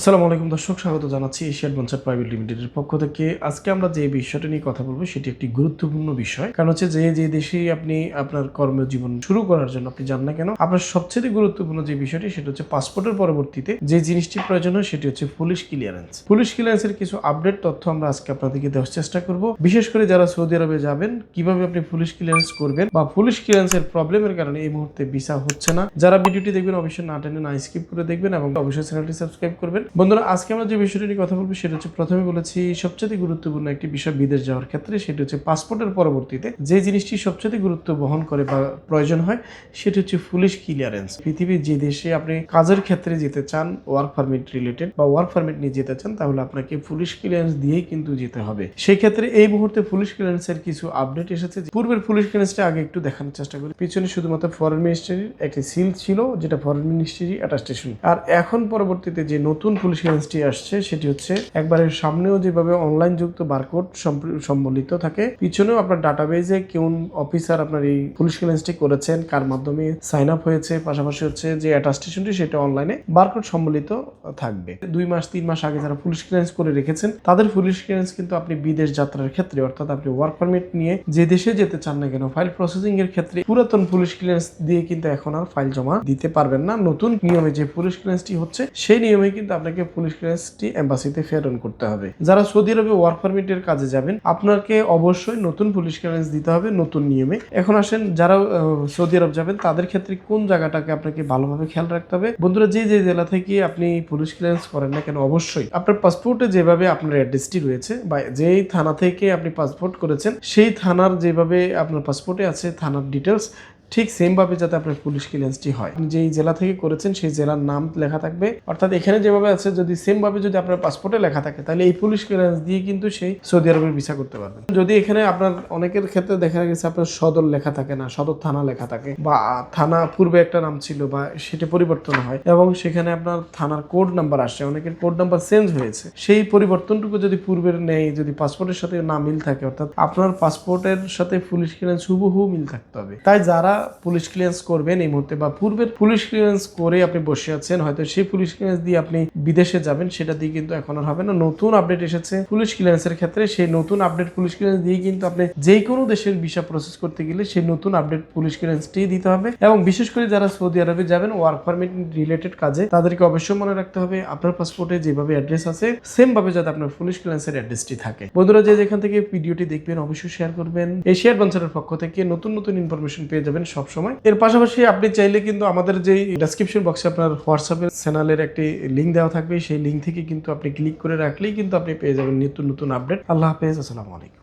আসসালামু আলাইকুম দর্শক, স্বাগত জানাচ্ছি এশিয়ান বঞ্চার প্রাইভেট লিমিটেডের পক্ষ থেকে। আজকে আমরা যে বিষয়টা নিয়ে কথা বলব সেটি একটি গুরুত্বপূর্ণ বিষয়। কারণ হচ্ছে যে যে দেশেই আপনি আপনার কর্মজীবন শুরু করার জন্য আপনি যান না কেন, আপনার সবচেয়ে গুরুত্বপূর্ণ যে বিষয়টি সেটা হচ্ছে পাসপোর্টের পরবর্তীতে যে জিনিসটি প্রয়োজন হয় সেটি হচ্ছে পুলিশ ক্লিয়ারেন্স। পুলিশ ক্লিয়ারেন্সের কিছু আপডেট তথ্য আমরা আজকে আপনাদেরকে দেওয়ার চেষ্টা করব। বিশেষ করে যারা সৌদি আরবে যাবেন, কীভাবে আপনি পুলিশ ক্লিয়ারেন্স করবেন বা পুলিশ ক্লিয়ারেন্সের প্রবলেমের কারণে এই মুহূর্তে ভিসা হচ্ছে না, যারা ভিডিওটি দেখবেন অবশ্যই না টেনে না স্কিপ করে দেখবেন এবং অবশ্যই চ্যানেলটি সাবস্ক্রাইব করবেন। বন্ধুরা, আজকে আমরা যে বিষয়টি নিয়ে কথা বলব সেটা হচ্ছে প্রথমে বলেছি, সবচেয়ে গুরুত্বপূর্ণ একটি বিষয় বিদেশ যাওয়ার ক্ষেত্রে, সেটি হচ্ছে পাসপোর্টের পরবর্তীতে যে জিনিসটি সবচেয়ে গুরুত্ব বহন করে বা প্রয়োজন হয়, সেটি হচ্ছে পুলিশ ক্লিয়ারেন্স পৃথিবীর যে দেশে আপনি কাজের ক্ষেত্রে যেতে চান ওয়ার্ক পারমিট রিলেটেড বা ওয়ার্ক পারমিট নিয়ে যেতে চান, তাহলে আপনাকে পুলিশ ক্লিয়ারেন্স দিয়েই কিন্তু যেতে হবে। সেই ক্ষেত্রে এই মুহূর্তে পুলিশ ক্লিয়ারেন্সের কিছু আপডেট এসেছে, পূর্বের পুলিশ ক্লিয়ারেন্সটা আগে একটু দেখানোর চেষ্টা করি। পিছনে শুধুমাত্র ফরেন মিনিস্ট্রির একটি সিল ছিল, যেটা ফরেন মিনিস্ট্রি অ্যাটাস্টেশন আর এখন পরবর্তীতে যে নতুন পুলিশ ক্লিয়ারেন্সটি আসছে, সেটি হচ্ছে একবারে সামনেও যেভাবে অনলাইন যুক্ত বারকোড সম্বলিত থাকে, পিছনেও আপনার ডাটাবেজে কোন অফিসার আপনার এই পুলিশ ক্লিয়ারেন্সটি করেছেন, কার মাধ্যমে সাইন আপ হয়েছে, পাশাপাশি হচ্ছে যে অ্যাটাস্টেশনটি সেটা অনলাইনে বারকোড সম্বলিত থাকবে। দুই মাস, তিন মাস আগে যারা পুলিশ ক্লিয়ারেন্স করে রেখেছেন, তাদের পুলিশ ক্লিয়ারেন্স কিন্তু আপনি বিদেশ যাত্রার ক্ষেত্রে, অর্থাৎ আপনি ওয়ার্ক পারমিট নিয়ে যে দেশে যেতে চান না কেন ফাইল প্রসেসিং এর ক্ষেত্রে পুরাতন পুলিশ ক্লিয়ারেন্স দিয়ে কিন্তু এখন আর ফাইল জমা দিতে পারবেন না। নতুন নিয়মে যে পুলিশ ক্লিয়ারেন্সটি হচ্ছে, সেই নিয়মে কিন্তু আপনাকে পুলিশ ক্লিয়ারেন্সটি এম্বাসিতে ফেরন করতে হবে। যারা সৌদি আরবে ওয়ার্ক পারমিটের কাজে যাবেন, আপনাকে অবশ্যই নতুন পুলিশ ক্লিয়ারেন্স দিতে হবে নতুন নিয়মে। এখন আসেন, যারা সৌদি আরব যাবেন, তাদের ক্ষেত্রে কোন জায়গাটাকে আপনাকে ভালোভাবে খেয়াল রাখতে হবে? বন্ধুরা, যে যে জেলা থেকে আপনি পুলিশ ক্লিয়ারেন্স করেন না কেন, অবশ্যই আপনার পাসপোর্টে যেভাবে আপনার অ্যাড্রেসটি রয়েছে বা যেই থানা থেকে আপনি পাসপোর্ট করেছেন, সেই থানার যেভাবে আপনার পাসপোর্টে আছে, থানার ডিটেলস ঠিক সেম ভাবে যাতে আপনার পুলিশ ক্লিয়ারেন্সটি হয়। যেই জেলা থেকে করেছেন, সেই জেলার নাম লেখা থাকবে। অর্থাৎ এখানে যেভাবে আছে, যদি সেম ভাবে যদি আপনার পাসপোর্টে লেখা থাকে, তাহলে এই পুলিশ ক্লিয়ারেন্স দিয়ে কিন্তু সেই সৌদি আরবের ভিসা করতে পারবেন। যদি এখানে আপনার অনেকের ক্ষেত্রে দেখা গেছে, আপনার সদর লেখা থাকে না, সদর থানা লেখা থাকে, বা থানা পূর্বে একটা নাম ছিল বা সেটা পরিবর্তন হয়, এবং সেখানে আপনার থানার কোড নাম্বার আসে অনেকের কোড নাম্বার চেঞ্জ হয়েছে। সেই পরিবর্তনটুকু যদি পূর্বের নেই, যদি পাসপোর্টের সাথে না মিল থাকে, অর্থাৎ আপনার পাসপোর্টের সাথে পুলিশ ক্লিয়ারেন্স হুবহু মিল থাকতে হবে। তাই যারা পুলিশ ক্লিয়ারেন্স করবেন এই মুহূর্তে বা পূর্বের পুলিশ ক্লিয়ারেন্স করে আপনি বসে আছেন, হয়তো সেই পুলিশ ক্লিয়ারেন্স দিয়ে আপনি বিদেশে যাবেন, সেটা দিয়ে কিন্তু এখন আর হবে না। নতুন আপডেট এসেছে পুলিশ ক্লিয়ারেন্সের ক্ষেত্রে, সেই নতুন আপডেট পুলিশ ক্লিয়ারেন্স দিয়ে কিন্তু আপনি যে কোনো দেশের ভিসা প্রসেস করতে গেলে সেই নতুন আপডেট পুলিশ ক্লিয়ারেন্সটি দিতে হবে। এবং বিশেষ করে যারা সৌদি আরবে যাবেন ওয়ার্ক পারমিট রিলেটেড কাজে, তাদেরকে অবশ্যই মনে রাখতে হবে, আপনার পাসপোর্টে যেভাবে অ্যাড্রেস আছে সেম ভাবে যাতে আপনার পুলিশ ক্লিয়ারেন্সের অ্যাড্রেসটি থাকে। বন্ধুরা, যে যেখান থেকে ভিডিওটি দেখবেন, অবশ্যই শেয়ার করবেন। এশিয়ার বাঞ্চারের পক্ষ থেকে নতুন নতুন ইনফরমেশন পেয়ে যাবেন। সব সময় এর পাশাপাশি আপনি চাইলে কিন্তু আমাদের যে ডেসক্রিপশন বক্সে আপনার হোয়াটসঅ্যাপের চ্যানেলের একটি লিঙ্ক দেওয়া থাকবে, সেই লিঙ্ক থেকে কিন্তু আপনি ক্লিক করে রাখলেই কিন্তু আপনি পেয়ে যাবেন নিত্য নতুন আপডেট আল্লাহ হাফেজ, আসসালামু আলাইকুম।